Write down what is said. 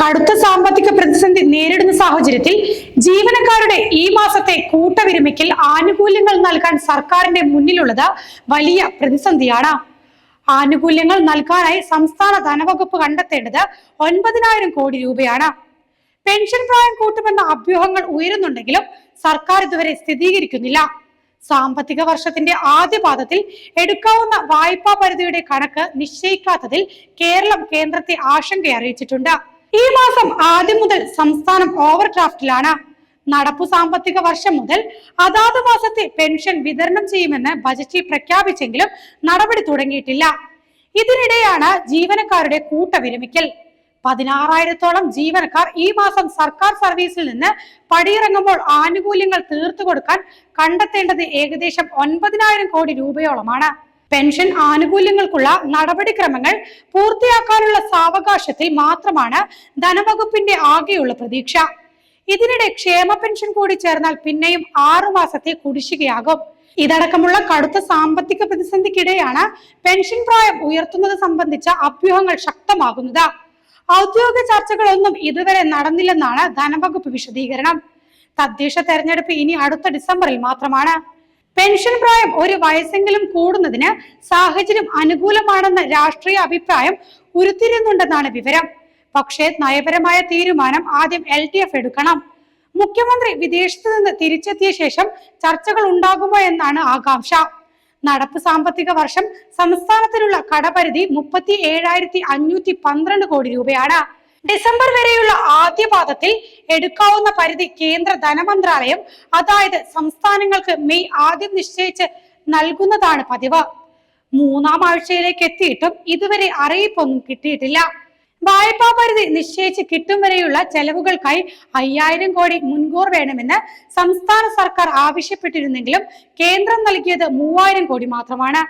കടുത്ത സാമ്പത്തിക പ്രതിസന്ധി നേരിടുന്ന സാഹചര്യത്തിൽ ജീവനക്കാരുടെ ഈ മാസത്തെ കൂട്ടവിരമിക്കൽ ആനുകൂല്യങ്ങൾ നൽകാൻ സർക്കാരിന്റെ മുന്നിലുള്ളത് വലിയ പ്രതിസന്ധിയാണ്. ആനുകൂല്യങ്ങൾ നൽകാനായി സംസ്ഥാന ധനവകുപ്പ് കണ്ടെത്തേണ്ടത് ഒൻപതിനായിരം കോടി രൂപയാണ്. പെൻഷൻ പ്രായം കൂട്ടുമെന്ന അഭ്യൂഹങ്ങൾ ഉയരുന്നുണ്ടെങ്കിലും സർക്കാർ ഇതുവരെ സ്ഥിരീകരിക്കുന്നില്ല. സാമ്പത്തിക വർഷത്തിന്റെ ആദ്യ പാദത്തിൽ എടുക്കാവുന്ന വായ്പാ പരിധിയുടെ കണക്ക് നിശ്ചയിക്കാത്തതിൽ കേരളം കേന്ദ്രത്തെ ആശങ്ക അറിയിച്ചിട്ടുണ്ട് ഈ മാസം ആദ്യം മുതൽ സംസ്ഥാനം ഓവർ ഡ്രാഫ്റ്റിലാണ് നടപ്പു സാമ്പത്തിക വർഷം മുതൽ അതാത് മാസത്തെ പെൻഷൻ വിതരണം ചെയ്യുമെന്ന് ബജറ്റിൽ പ്രഖ്യാപിച്ചെങ്കിലും നടപടി തുടങ്ങിയിട്ടില്ല. ഇതിനിടെയാണ് ജീവനക്കാരുടെ കൂട്ടവിരമിക്കൽ പതിനാറായിരത്തോളം ജീവനക്കാർ ഈ മാസം സർക്കാർ സർവീസിൽ നിന്ന് പടിയിറങ്ങുമ്പോൾ ആനുകൂല്യങ്ങൾ തീർത്തു കൊടുക്കാൻ കണ്ടെത്തേണ്ടത് ഏകദേശം ഒൻപതിനായിരം കോടി രൂപയോളമാണ്. പെൻഷൻ ആനുകൂല്യങ്ങൾക്കുള്ള നടപടിക്രമങ്ങൾ പൂർത്തിയാക്കാനുള്ള സാവകാശത്തിൽ മാത്രമാണ് ധനവകുപ്പിന്റെ ആകെയുള്ള പ്രതീക്ഷ. ഇതിനിടെ ക്ഷേമ പെൻഷൻ കൂടി ചേർന്നാൽ പിന്നെയും ആറു മാസത്തെ കുടിശ്ശികയാകും. ഇതടക്കമുള്ള കടുത്ത സാമ്പത്തിക പ്രതിസന്ധിക്കിടെയാണ് പെൻഷൻ പ്രായം ഉയർത്തുന്നത് സംബന്ധിച്ച അഭ്യൂഹങ്ങൾ ശക്തമാകുന്നത്. ഔദ്യോഗിക ചർച്ചകളൊന്നും ഇതുവരെ നടന്നില്ലെന്നാണ് ധനവകുപ്പ് വിശദീകരണം. തദ്ദേശ തെരഞ്ഞെടുപ്പ് ഇനി അടുത്ത ഡിസംബറിൽ മാത്രമാണ്. പെൻഷൻ പ്രായം ഒരു വയസ്സെങ്കിലും കൂടുന്നതിന് സാഹചര്യം അനുകൂലമാണെന്ന രാഷ്ട്രീയ അഭിപ്രായം ഉരുത്തിരുന്നുണ്ടെന്നാണ് വിവരം. പക്ഷേ നയപരമായ തീരുമാനം ആദ്യം എൽ ഡി എഫ് എടുക്കണം. മുഖ്യമന്ത്രി വിദേശത്ത് നിന്ന് തിരിച്ചെത്തിയ ശേഷം ചർച്ചകൾ ഉണ്ടാകുമോ എന്നാണ് ആകാംക്ഷ. നടപ്പ് സാമ്പത്തിക വർഷം സംസ്ഥാനത്തിനുള്ള കടപരിധി മുപ്പത്തി ഏഴായിരത്തി അഞ്ഞൂറ്റി പന്ത്രണ്ട് കോടി രൂപയാണ്. ഡിസംബർ വരെയുള്ള ആദ്യ പാദത്തിൽ എടുക്കാവുന്ന പരിധി കേന്ദ്ര ധനമന്ത്രാലയം അതായത് സംസ്ഥാനങ്ങൾക്ക് മെയ് ആദ്യം നിശ്ചയിച്ച് നൽകുന്നതാണ് പതിവ്. മൂന്നാം ആഴ്ചയിലേക്ക് എത്തിയിട്ടും ഇതുവരെ അറിയിപ്പൊന്നും കിട്ടിയിട്ടില്ല. വായ്പാ പരിധി നിശ്ചയിച്ച് കിട്ടും വരെയുള്ള ചെലവുകൾക്കായി അയ്യായിരം കോടി മുൻകൂർ വേണമെന്ന് സംസ്ഥാന സർക്കാർ ആവശ്യപ്പെട്ടിരുന്നെങ്കിലും കേന്ദ്രം നൽകിയത് മൂവായിരം കോടി മാത്രമാണ്.